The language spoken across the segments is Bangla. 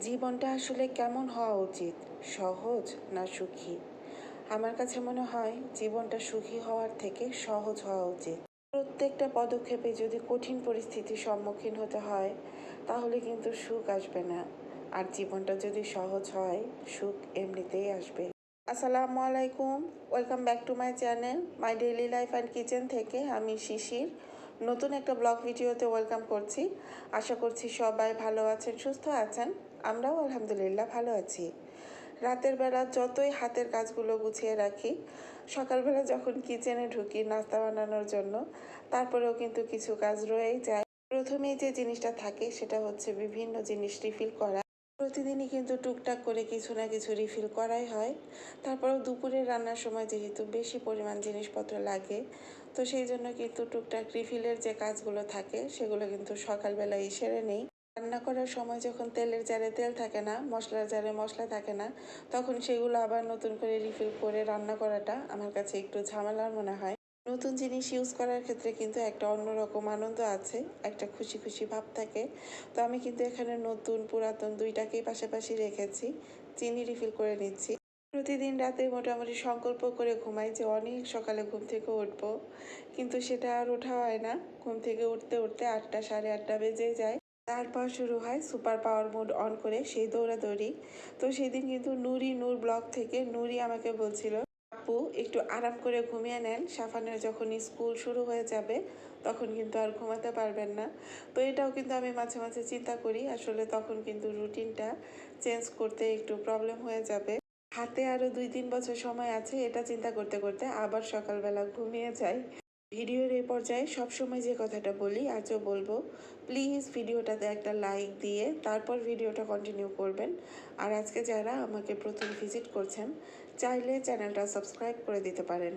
জীবনটা আসলে কেমন হওয়া উচিত? সহজ না সুখী? আমার কাছে মনে হয় জীবনটা সুখী হওয়ার থেকে সহজ হওয়া উচিত। প্রত্যেকটা পদক্ষেপে যদি কঠিন পরিস্থিতির সম্মুখীন হতে হয়, তাহলে কিন্তু সুখ আসবে না। আর জীবনটা যদি সহজ হয়, সুখ এমনিতেই আসবে। আসসালামু আলাইকুম। Welcome back to my channel my daily life and kitchen থেকে আমি শিশির। নতুন একটা ব্লগ ভিডিওতে ওয়েলকাম করছি। আশা করছি সবাই ভালো আছেন, সুস্থ আছেন। আমরাও আলহামদুলিল্লাহ ভালো আছি। রাতের বেলা যতই হাতের কাজগুলো গুছিয়ে রাখি, সকালবেলা যখন কিচেনে ঢুকি নাস্তা বানানোর জন্য, তারপরেও কিন্তু কিছু কাজ রয়েই যায়। প্রথমেই যে জিনিসটা থাকে সেটা হচ্ছে বিভিন্ন জিনিস রিফিল করা। প্রতিদিনই কিন্তু টুকটাক করে কিছু না কিছু রিফিল করাই হয়। তারপরেও দুপুরে রান্নার সময় যেহেতু বেশি পরিমাণ জিনিসপত্র লাগে, তো সেই জন্য কিন্তু টুকটাক রিফিলের যে কাজগুলো থাকে সেগুলো কিন্তু সকালবেলায় সেরে নেই। রান্না করার সময় যখন তেলের জারে তেল থাকে না, মশলার জারে মশলা থাকে না, তখন সেগুলো আবার নতুন করে রিফিল করে রান্না করাটা আমার কাছে একটু ঝামেলার মনে হয়। নতুন জিনিস ইউজ করার ক্ষেত্রে কিন্তু একটা অন্যরকম আনন্দ আছে, একটা খুশি খুশি ভাব থাকে। তো আমি কিন্তু এখানে নতুন, পুরাতন দুইটাকেই পাশাপাশি রেখেছি, চিনি রিফিল করে নিচ্ছি। প্রতিদিন রাতে মোটামুটি সংকল্প করে ঘুমাই যে অনেক সকালে ঘুম থেকে উঠবো। কিন্তু সেটা আর ওঠা হয় না। ঘুম থেকে উঠতে উঠতে আটটা, সাড়ে আটটা বেজে যায়। তারপর শুরু হয় সুপার পাওয়ার মোড অন করে সেই দৌড়াদৌড়ি। তো সেদিন কিন্তু নুরি নূর ব্লগ থেকে নুরি আমাকে বলছিল, আপু, একটু আরাম করে ঘুমিয়ে নেন। সাফানের যখন স্কুল শুরু হয়ে যাবে, তখন কিন্তু আর ঘুমাতে পারবেন না। তো এটাও কিন্তু আমি মাঝে মাঝে চিন্তা করি, আসলে তখন কিন্তু রুটিনটা চেঞ্জ করতে একটু প্রবলেম হয়ে যাবে। হাতে আরও দুই তিন বছর সময় আছে, এটা চিন্তা করতে করতে আবার সকালবেলা ঘুমিয়ে যাই। ভিডিওর এই পর্যায়ে সবসময় যে কথাটা বলি, আজও বলব প্লিজ ভিডিওটাতে একটা লাইক দিয়ে তারপর ভিডিওটা কন্টিনিউ করবেন। আর আজকে যারা আমাকে প্রথম ভিজিট করছেন, চাইলে চ্যানেলটা সাবস্ক্রাইব করে দিতে পারেন।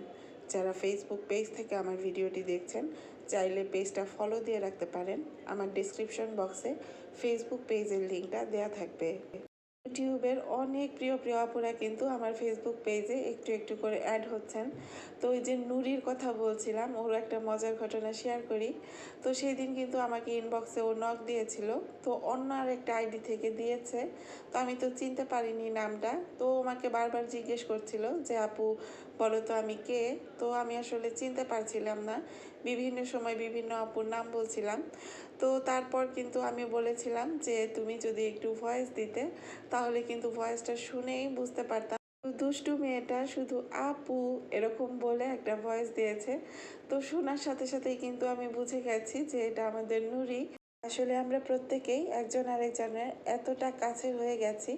যারা ফেসবুক পেজ থেকে আমার ভিডিওটি দেখছেন, চাইলে পেজটা ফলো দিয়ে রাখতে পারেন। আমার ডিসক্রিপশন বক্সে ফেসবুক পেজের লিঙ্কটা দেওয়া থাকবে। ইউটিউবের অনেক প্রিয় প্রিয় আপুরা কিন্তু আমার ফেসবুক পেজে একটু একটু করে অ্যাড হচ্ছেন। তো ওই যে নুরির কথা বলছিলাম ওর একটা মজার ঘটনা শেয়ার করি। তো সেই দিন কিন্তু আমাকে ইনবক্সে ও নক দিয়েছিল। তো অন্য আর একটা আইডি থেকে দিয়েছে। তো আমি তো চিনতে পারিনি নামটা। তো আমাকে বারবার জিজ্ঞেস করছিল যে, আপু বলো তো আমি কে? তো আমি আসলে চিনতে পারছিলাম না। বিভিন্ন সময় বিভিন্ন আপুর নাম বলছিলাম। তো তারপর কিন্তু আমি বলেছিলাম যে, তুমি যদি একটু ভয়েস দিতে, তাহলে কিন্তু ভয়েসটা শুনেই বুঝতে পারতাম। দুষ্টু মেয়েটা শুধু আপু এরকম বলে একটা ভয়েস দিয়েছে। তো শোনার সাথে সাথেই কিন্তু আমি বুঝে গেছি যে, এটা আমাদের নুরি। আসলে আমরা প্রত্যেকেই একজন আরেকজনের এতটা কাছে হয়ে গেছি।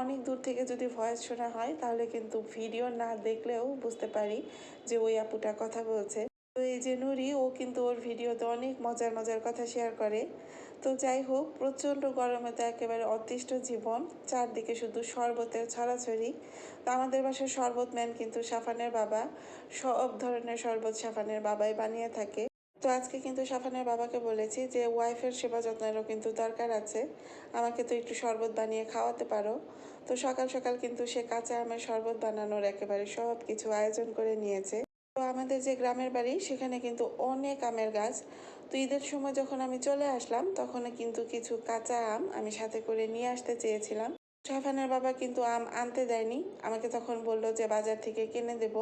অনেক দূর থেকে যদি ভয়েস শোনা হয়, তাহলে কিন্তু ভিডিও না দেখলেও বুঝতে পারি যে ওই আপুটা কথা বলছে। তো এই যে নুরি, ও কিন্তু ওর ভিডিওতে অনেক মজার মজার কথা শেয়ার করে। তো যাই হোক, প্রচণ্ড গরমে তো একেবারে অতিষ্ঠ জীবন, চারদিকে শুধু শরবতের ছড়াছড়ি। তো আমাদের বাসার শরবত ম্যান কিন্তু সাফানের বাবা, সব ধরনের শরবত সাফানের বাবাই বানিয়ে থাকে। তো আজকে কিন্তু সাফানের বাবাকে বলেছি যে ওয়াইফের সেবা যত্নেরও কিন্তু দরকার আছে। আমাকে তো একটু শরবত বানিয়ে খাওয়াতে পারো। তো সকাল সকাল কিন্তু সে কাঁচা আমের শরবত বানানোর একেবারে সব কিছু আয়োজন করে নিয়েছে। তো আমাদের যে গ্রামের বাড়ি, সেখানে কিন্তু অনেক আমের গাছ। তো ঈদের সময় যখন আমি চলে আসলাম, তখন কিন্তু কিছু কাঁচা আম আমি সাথে করে নিয়ে আসতে চেয়েছিলাম। সাফানের বাবা কিন্তু আম আনতে দেয়নি। আমাকে তখন বলল যে বাজার থেকে কিনে দেব।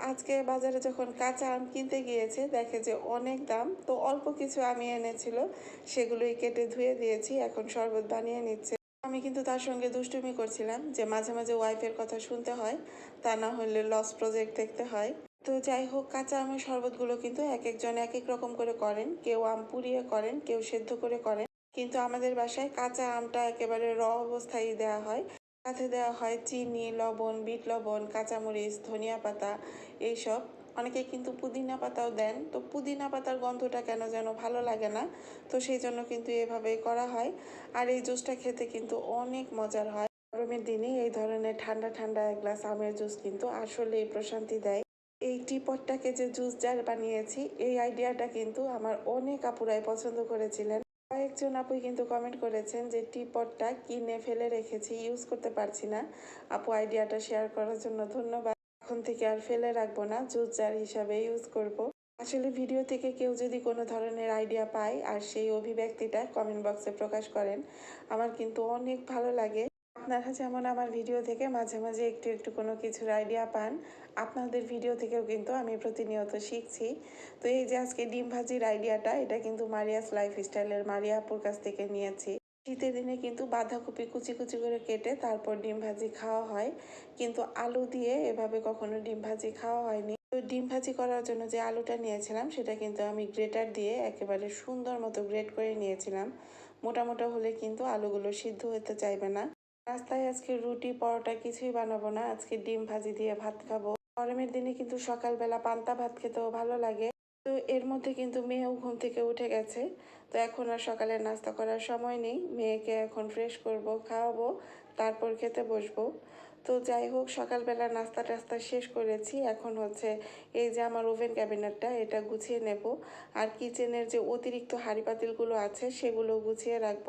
আজকে বাজারে যখন কাঁচা আম কিনতে গিয়েছে, দেখে যে অনেক দাম, তো অল্প কিছু আমি এনেছিল, সেগুলোই কেটে ধুয়ে দিয়েছি, এখন শরবত বানিয়ে নিচ্ছে। আমি কিন্তু তার সঙ্গে দুষ্টুমি করছিলাম, যে মাঝে মাঝে ওয়াইফের কথা শুনতে হয়, তা না হলে লস প্রজেক্ট দেখতে হয়। তো যাই হোক, কাঁচা আমের শরবতগুলো কিন্তু এক একজন এক এক রকম করে করেন, কেউ আম পুড়িয়ে করেন, কেউ সেদ্ধ করে করেন। কিন্তু আমাদের বাসায় কাঁচা আমটা একেবারে র অবস্থায় দেওয়া হয়। সাথে দেওয়া হয় চিনি, লবণ, বিট লবণ, কাঁচামরিচ, ধনিয়া পাতা এইসব। অনেকে কিন্তু পুদিনা পাতাও দেন। তো পুদিনা পাতার গন্ধটা কেন যেন ভালো লাগে না? তো সেই জন্য কিন্তু এভাবে করা হয়। আর এই জুসটা খেতে কিন্তু অনেক মজার হয়। গরমের দিনে এই ধরনের ঠান্ডা ঠান্ডা এক গ্লাস আমের জুস কিন্তু আসলেই প্রশান্তি দেয়। এই টিপটটাকে যে জুস জার বানিয়েছি, এই আইডিয়াটা কিন্তু আমার অনেক আপুরাই পছন্দ করেছিলেন। কয়েকজন আপুই কিন্তু কমেন্ট করেছেন যে, টিপটটা কিনে ফেলে রেখেছি ইউজ করতে পারছি না। আপু আইডিয়াটা শেয়ার করার জন্য ধন্যবাদ। এখন থেকে আর ফেলে রাখব না জুস জার হিসাবে ইউজ করব। আসলে ভিডিও থেকে কেউ যদি কোনো ধরনের আইডিয়া পায় আর সেই অভিব্যক্তিটা কমেন্ট বক্সে প্রকাশ করেন, আমার কিন্তু অনেক ভালো লাগে। আপনারা যেমন আমার ভিডিও থেকে মাঝে মাঝে একটু একটু কোনো কিছুর আইডিয়া পান, আপনাদের ভিডিও থেকেও কিন্তু আমি প্রতিনিয়ত শিখছি। তো এই যে আজকে ডিম ভাজির আইডিয়াটা এটা কিন্তু মারিয়াস লাইফ স্টাইলের মারিয়া আপুর কাছ থেকে নিয়েছি। শীতের দিনে কিন্তু বাঁধাকপি কুচি কুচি করে কেটে তারপর ডিম ভাজি খাওয়া হয়। কিন্তু আলু দিয়ে এভাবে কখনো ডিম ভাজি খাওয়া হয়নি। তো ডিম ভাজি করার জন্য যে আলুটা নিয়েছিলাম, সেটা কিন্তু আমি গ্রেটার দিয়ে একেবারে সুন্দর মতো গ্রেট করে নিয়েছিলাম। মোটা মোটা হলে কিন্তু আলুগুলো সিদ্ধ হতে চাইবে না। রাস্তায় আজকে রুটি, পরোটা কিছুই বানাবো না। আজকে ডিম ভাজি দিয়ে ভাত খাব। গরমের দিনে কিন্তু সকালবেলা পান্তা ভাত খেতেও ভালো লাগে। তো এর মধ্যে কিন্তু মেয়েও ঘুম থেকে উঠে গেছে। তো এখন আর সকালে নাস্তা করার সময় নেই। মেয়েকে এখন ফ্রেশ করব, খাওয়াবো, তারপর খেতে বসবো। তো যাই হোক, সকালবেলা নাস্তা টাস্তা শেষ করেছি। এখন হচ্ছে এই যে আমার ওভেন ক্যাবিনেটটা, এটা গুছিয়ে নেব। আর কিচেনের যে অতিরিক্ত হাঁড়ি পাতিলগুলো আছে, সেগুলো গুছিয়ে রাখব।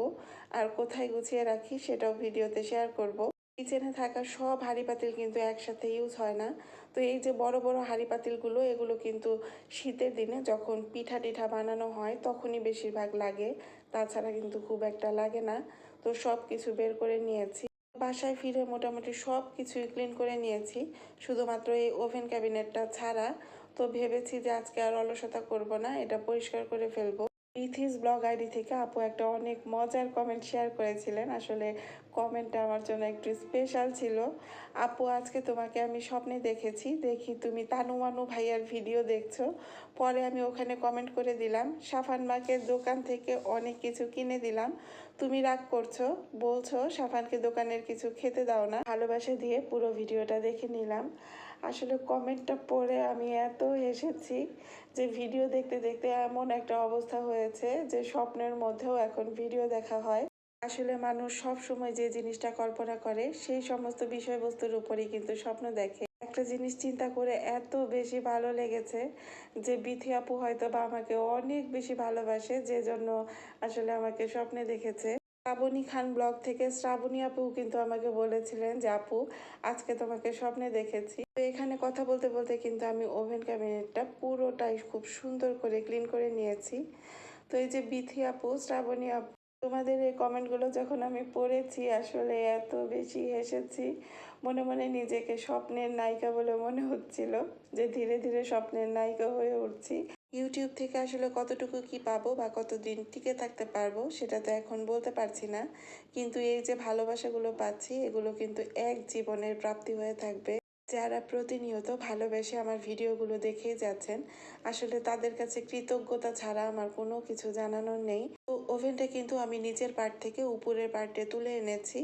আর কোথায় গুছিয়ে রাখি, সেটাও ভিডিওতে শেয়ার করব। কিচেনে থাকা সব হাঁড়ি পাতিল কিন্তু একসাথে ইউজ হয় না। তো এই যে বড় বড় হাঁড়ি পাতিলগুলো এগুলো কিন্তু শীতের দিনে যখন পিঠা টিঠা বানানো হয়, তখনই বেশিরভাগ লাগে। তাছাড়া কিন্তু খুব একটা লাগে না। তো সব কিছু বের করে নিয়েছি। বাসায় ফিরে মোটামুটি সব কিছুই ক্লিন করে নিয়েছি। শুধুমাত্র এই ওভেন ক্যাবিনেটটা ছাড়া। তো ভেবেছি যে আজকে আর অলসতা করব না, এটা পরিষ্কার করে ফেলব। ইথিস ব্লগ আইডি থেকে আপু একটা অনেক মজার কমেন্ট শেয়ার করেছিলেন। আসলে কমেন্টটা আমার জন্য একটু স্পেশাল ছিল। আপু, আজকে তোমাকে আমি স্বপ্নে দেখেছি। দেখি তুমি তানুমানু ভাইয়ার ভিডিও দেখছ। পরে আমি ওখানে কমেন্ট করে দিলাম। সাফান মাকে দোকান থেকে অনেক কিছু কিনে দিলাম। তুমি রাগ করছ, বলছো, সাফানকে দোকানের কিছু খেতে দাও না। ভালোবাসা দিয়ে পুরো ভিডিওটা দেখে নিলাম। আসলে কমেন্টটা পড়ে আমি এত হেসেছি যে ভিডিও দেখতে দেখতে এমন একটা অবস্থা হয়েছে যে স্বপ্নের মধ্যেও এখন ভিডিও দেখা হয়। আসলে মানুষ সব সময় যে জিনিসটা কল্পনা করে সেই সমস্ত বিষয়বস্তুর উপরেই কিন্তু স্বপ্ন দেখে। একটা জিনিস চিন্তা করে এত বেশি ভালো লেগেছে যে বিথি আপু হয়তো বা আমাকে অনেক বেশি ভালোবাসে যে জন্য আসলে আমাকে স্বপ্নে দেখেছে। শ্রাবণী খান ব্লগ থেকে শ্রাবণী আপু কিন্তু আমাকে বলেছিলেন যে, আপু, আজকে তোমাকে স্বপ্নে দেখেছি। তো এখানে কথা বলতে বলতে কিন্তু আমি ওভেন ক্যাবিনেটটা পুরোটাই খুব সুন্দর করে ক্লিন করে নিয়েছি। তো এই যে বিথি আপু, শ্রাবণী আপু, তোমাদের এই কমেন্টগুলো যখন আমি পড়েছি, আসলে এত বেশি হেসেছি, মনে মনে নিজেকে স্বপ্নের নায়িকা বলে মনে হচ্ছিল যে ধীরে ধীরে স্বপ্নের নায়িকা হয়ে উঠছি। ইউটিউব থেকে আসলে কতটুকু কি পাবো বা কতদিন টিকে থাকতে পারব, সেটা তো এখন বলতে পারছি না। কিন্তু এই যে ভালোবাসাগুলো পাচ্ছি, এগুলো কিন্তু এক জীবনের প্রাপ্তি হয়ে থাকবে। যারা প্রতিনিয়ত ভালোবেসে আমার ভিডিওগুলো দেখেই যাচ্ছেন, আসলে তাদের কাছে কৃতজ্ঞতা ছাড়া আমার কোনো কিছু জানানোর নেই। তো ওভেনটা কিন্তু আমি নিচের পার্ট থেকে উপরের পার্টে তুলে এনেছি।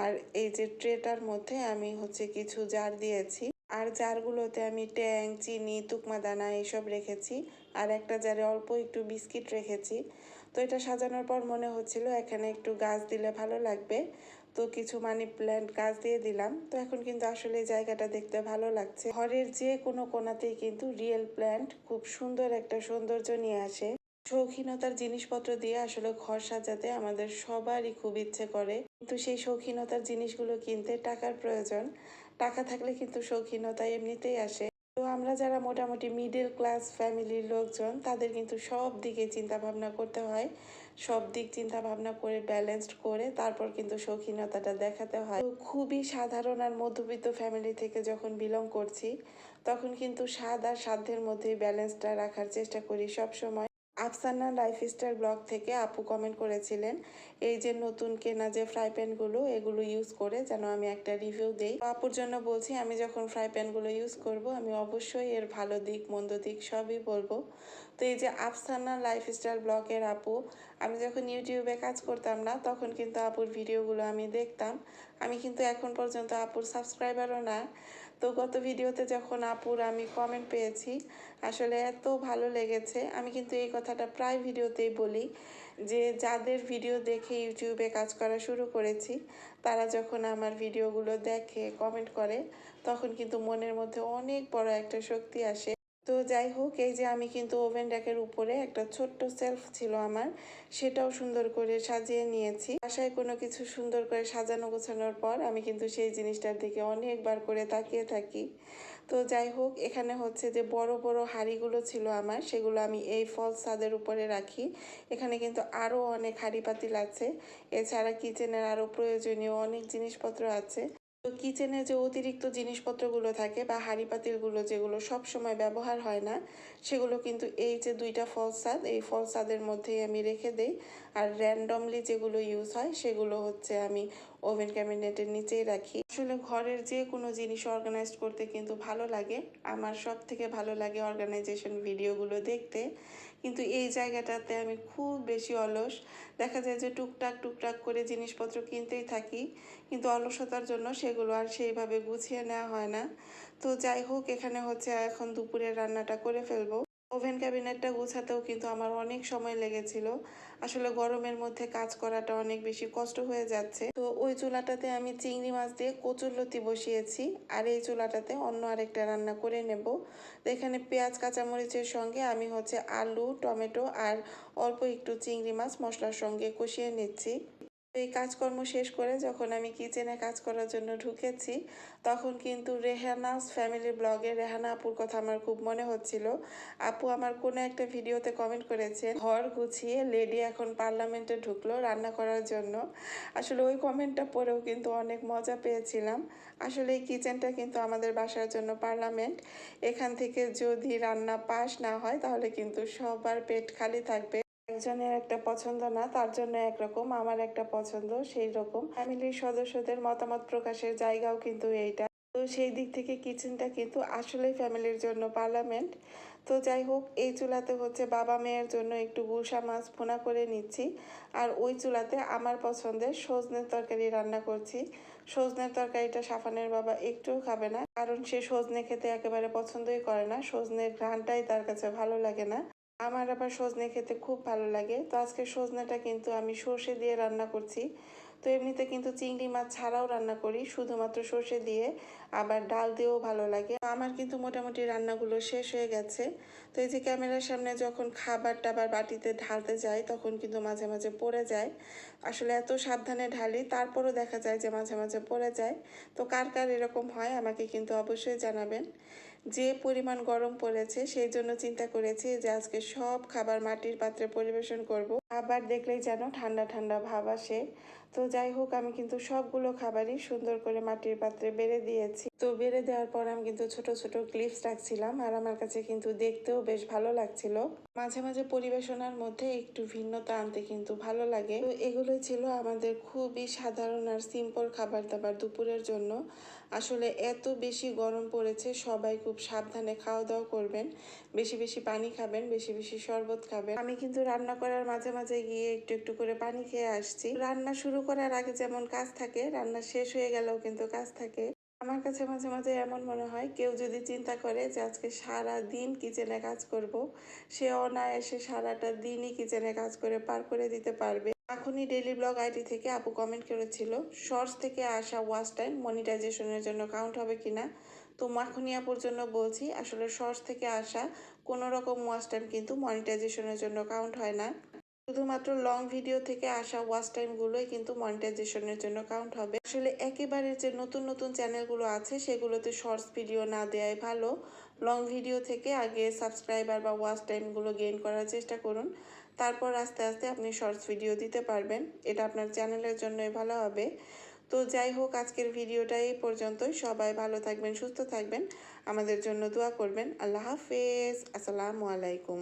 আর এই যে ট্রেটার মধ্যে আমি হচ্ছে কিছু জার দিয়েছি। আর জারগুলোতে আমি ট্যাং, চিনি, তুকমা দানা এইসব রেখেছি। আর একটা জারে অল্প একটু বিস্কিট রেখেছি। তো এটা সাজানোর পর মনে হচ্ছিল এখানে একটু গাছ দিলে ভালো লাগবে। তো কিছু মানি প্ল্যান্ট গাছ দিয়ে দিলাম। তো এখন কিন্তু আসলে জায়গাটা দেখতে ভালো লাগছে। ঘরের যে কোনো কোনাতেই কিন্তু রিয়েল প্ল্যান্ট খুব সুন্দর একটা সৌন্দর্য নিয়ে আসে। শৌখিনতার জিনিসপত্র দিয়ে আসলে ঘর সাজাতে আমাদের সবারই খুব ইচ্ছে করে। কিন্তু সেই শৌখিনতার জিনিসগুলো কিনতে টাকার প্রয়োজন। টাকা থাকলে কিন্তু শৌখিনতা এমনিতেই আসে। তো আমরা যারা মোটামুটি মিডল ক্লাস ফ্যামিলির লোকজন, তাদের কিন্তু সব দিকে চিন্তা ভাবনা করতে হয়। সব দিক চিন্তা ভাবনা করে ব্যালেন্সড করে তারপর কিন্তু শৌখিনতাটা দেখাতে হয়। তো খুবই সাধারণ আর মধ্যবিত্ত ফ্যামিলি থেকে যখন বিলং করছি, তখন কিন্তু স্বাদ আর সাধ্যের মধ্যে ব্যালেন্সটা রাখার চেষ্টা করি সব সময় আফসানা লাইফস্টাইল ব্লগ থেকে আপু কমেন্ট করেছিলেন, এই যে নতুন কেনা যে ফ্রাই প্যানগুলো এগুলো ইউজ করে যেন আমি একটা রিভিউ দিই। আপুর জন্য বলছি, আমি যখন ফ্রাই প্যানগুলো ইউজ করব, আমি অবশ্যই এর ভালো দিক, মন্দ দিক সবই বলব। তো এই যে আফসানা লাইফস্টাইল ব্লগের আপু, আমি যখন ইউটিউবে কাজ করতাম না, তখন কিন্তু আপুর ভিডিওগুলো আমি দেখতাম। আমি কিন্তু এখন পর্যন্ত আপুর সাবস্ক্রাইবারও না। তো গত ভিডিওতে যখন আপুর আমি কমেন্ট পেয়েছি, আসলে এত ভালো লেগেছে। আমি কিন্তু এই কথাটা প্রায় ভিডিওতেই বলি যে, যাদের ভিডিও দেখে ইউটিউবে কাজ করা শুরু করেছি, তারা যখন আমার ভিডিওগুলো দেখে কমেন্ট করে, তখন কিন্তু মনের মধ্যে অনেক বড় একটা শক্তি আসে। তো যাই হোক, এই যে আমি কিন্তু ওভেন র্যাকের উপরে একটা ছোট্ট সেলফ ছিল আমার, সেটাও সুন্দর করে সাজিয়ে নিয়েছি। বাসায় কোনো কিছু সুন্দর করে সাজানো গোছানোর পর আমি কিন্তু সেই জিনিসটার দিকে অনেকবার করে তাকিয়ে থাকি। তো যাই হোক, এখানে হচ্ছে যে বড় বড় হাঁড়িগুলো ছিল আমার, সেগুলো আমি এই ফল ছাদের উপরে রাখি। এখানে কিন্তু আরও অনেক হাঁড়ি পাতিল আছে এছাড়া কিচেনের আরও প্রয়োজনীয় অনেক জিনিসপত্র আছে। তো কিচেনে যে অতিরিক্ত জিনিসপত্রগুলো থাকে বা হাঁড়ি পাতিলগুলো যেগুলো সব সময় ব্যবহার হয় না, সেগুলো কিন্তু এই যে দুইটা ফলসাদ এই ফলসাদের মধ্যেই আমি রেখে দেই। আর র্যান্ডমলি যেগুলো ইউজ হয়, সেগুলো হচ্ছে আমি ওভেন ক্যাবিনেটের নিচেই রাখি। আসলে ঘরের যে কোনো জিনিস অর্গানাইজ করতে কিন্তু ভালো লাগে। আমার সব থেকে ভালো লাগে অর্গানাইজেশন ভিডিওগুলো দেখতে। কিন্তু এই জায়গাটাতে আমি খুব বেশি অলস। দেখা যায় যে টুকটাক টুকটাক করে জিনিসপত্র কিনতেই থাকি, কিন্তু অলসতার জন্য সেগুলো আর সেইভাবে গুছিয়ে নেওয়া হয় না। তো যাই হোক, এখানে হচ্ছে এখন দুপুরের রান্নাটা করে ফেলব। ওভেন ক্যাবিনেটটা গোছাতেও কিন্তু আমার অনেক সময় লেগেছিল। আসলে গরমের মধ্যে কাজ করাটা অনেক বেশি কষ্ট হয়ে যাচ্ছে। তো ওই চুলাটাতে আমি চিংড়ি মাছ দিয়ে কচুরলতি বসিয়েছি আর এই চুলাটাতে অন্য আরেকটা রান্না করে নেব। তো এখানে পেঁয়াজ, কাঁচামরিচের সঙ্গে আমি হচ্ছে আলু, টমেটো আর অল্প একটু চিংড়ি মাছ মশলার সঙ্গে কষিয়ে নিচ্ছি। এই কাজকর্ম শেষ করে যখন আমি কিচেনে কাজ করার জন্য ঢুকেছি, তখন কিন্তু রেহানাস ফ্যামিলি ব্লগে রেহানা আপুর কথা আমার খুব মনে হচ্ছিল। আপু আমার কোনো একটা ভিডিওতে কমেন্ট করেছে ঘর গুছিয়ে লেডি এখন পার্লামেন্টে ঢুকলো রান্না করার জন্য। আসলে ওই কমেন্টটা পড়েও কিন্তু অনেক মজা পেয়েছিলাম। আসলে এই কিচেনটা কিন্তু আমাদের বাসার জন্য পার্লামেন্ট এখান থেকে যদি রান্না পাস না হয়, তাহলে কিন্তু সবার পেট খালি থাকবে। একজনের একটা পছন্দ না, তার জন্য একরকম, আমার একটা পছন্দ সেই রকম ফ্যামিলির সদস্যদের মতামত প্রকাশের জায়গাও কিন্তু এইটা। তো সেই দিক থেকে কিচেনটা কিন্তু আসলেই ফ্যামিলির জন্য পার্লামেন্ট। তো যাই হোক, এই চুলাতে হচ্ছে বাবা মেয়ের জন্য একটু গুসা মাছ ফোনা করে নিচ্ছি। আর ওই চুলাতে আমার পছন্দের সজনের তরকারি রান্না করছি। সজনের তরকারিটা সাফানের বাবা একটুও খাবে না, কারণ সে সজনে খেতে একেবারে পছন্দই করে না। সজনের ঘ্রাণটাই তার কাছে ভালো লাগে না। আমার আবার সজনে খেতে খুব ভালো লাগে। তো আজকে সজনেটা কিন্তু আমি সর্ষে দিয়ে রান্না করছি। তো এমনিতে কিন্তু চিংড়ি মাছ ছাড়াও রান্না করি, শুধুমাত্র সর্ষে দিয়ে। আবার ডাল দিয়েও ভালো লাগে। আমার কিন্তু মোটামুটি রান্নাগুলো শেষ হয়ে গেছে। তো এই যে ক্যামেরার সামনে যখন খাবার টাবার বাটিতে ঢালতে যাই, তখন কিন্তু মাঝে মাঝে পড়ে যায়। আসলে এত সাবধানে ঢালি, তারপরও দেখা যায় যে মাঝে মাঝে পড়ে যায়। তো কার কার এরকম হয় আমাকে কিন্তু অবশ্যই জানাবেন। যে পরিমাণ গরম পড়েছে, সেই জন্য চিন্তা করেছি যে আজকে সব খাবার মাটির পাত্রে পরিবেশন করব। খাবার দেখলেই যেন ঠান্ডা ঠান্ডা ভাব আসে। তো যাই হোক, আমি কিন্তু সবগুলো খাবারই সুন্দর করে মাটির পাত্রে বেড়ে দিয়েছি। তো বেড়ে দেওয়ার পর আমি কিন্তু ছোট ছোট ক্লিপস রাখছিলাম আর আমার কাছে কিন্তু দেখতেও বেশ ভালো লাগছিল। মাঝে মাঝে পরিবেশনার মধ্যে একটু ভিন্নতা আনতে কিন্তু ভালো লাগে। তো এগুলোই ছিল আমাদের খুবই সাধারণ আর সিম্পল খাবার দাবার দুপুরের জন্য। আসলে এত বেশি গরম পড়েছে, সবাই খুব সাবধানে খাওয়া দাওয়া করবেন। বেশি বেশি পানি খাবেন, বেশি বেশি শরবত খাবেন। আমি কিন্তু রান্না করার মাঝে মাঝে গিয়ে একটু একটু করে পানি খেয়ে আসছি। রান্না শুরু করার আগে যেমন কাজ থাকে, রান্না শেষ হয়ে গেলেও কিন্তু কাজ থাকে। আমার কাছে মাঝে মাঝে এমন মনে হয়, কেউ যদি চিন্তা করে যে আজকে সারা দিন কিচেনে কাজ করব, সে অনায়াসে সারাটা দিনই কিচেনে কাজ করে পার করে দিতে পারবে। এখনই ডেলি ব্লগ আইডি থেকে আপু কমেন্ট করেছিল শর্টস থেকে আসা ওয়াচ টাইম মনিটাইজেশনের জন্য কাউন্ট হবে কিনা? তো মাখনি আপুর জন্য বলছি, আসলে শর্টস থেকে আসা কোনো রকম ওয়াচ টাইম কিন্তু মনিটাইজেশনের জন্য কাউন্ট হয় না। শুধুমাত্র লং ভিডিও থেকে আসা ওয়াচ টাইমগুলোই কিন্তু মনিটাইজেশনের জন্য কাউন্ট হবে। আসলে একেবারে যে নতুন নতুন চ্যানেলগুলো আছে, সেগুলোতে শর্টস ভিডিও না দেওয়াই ভালো। লং ভিডিও থেকে আগে সাবস্ক্রাইবার বা ওয়াচ টাইমগুলো গেইন করার চেষ্টা করুন। তারপর আস্তে আস্তে আপনি শর্টস ভিডিও দিতে পারবেন। এটা আপনার চ্যানেলের জন্যই ভালো হবে। তো যাই হোক, আজকের ভিডিওটা এই পর্যন্তই। সবাই ভালো থাকবেন, সুস্থ থাকবেন। আমাদের জন্য দোয়া করবেন। আল্লাহ হাফেজ। আসসালামু আলাইকুম।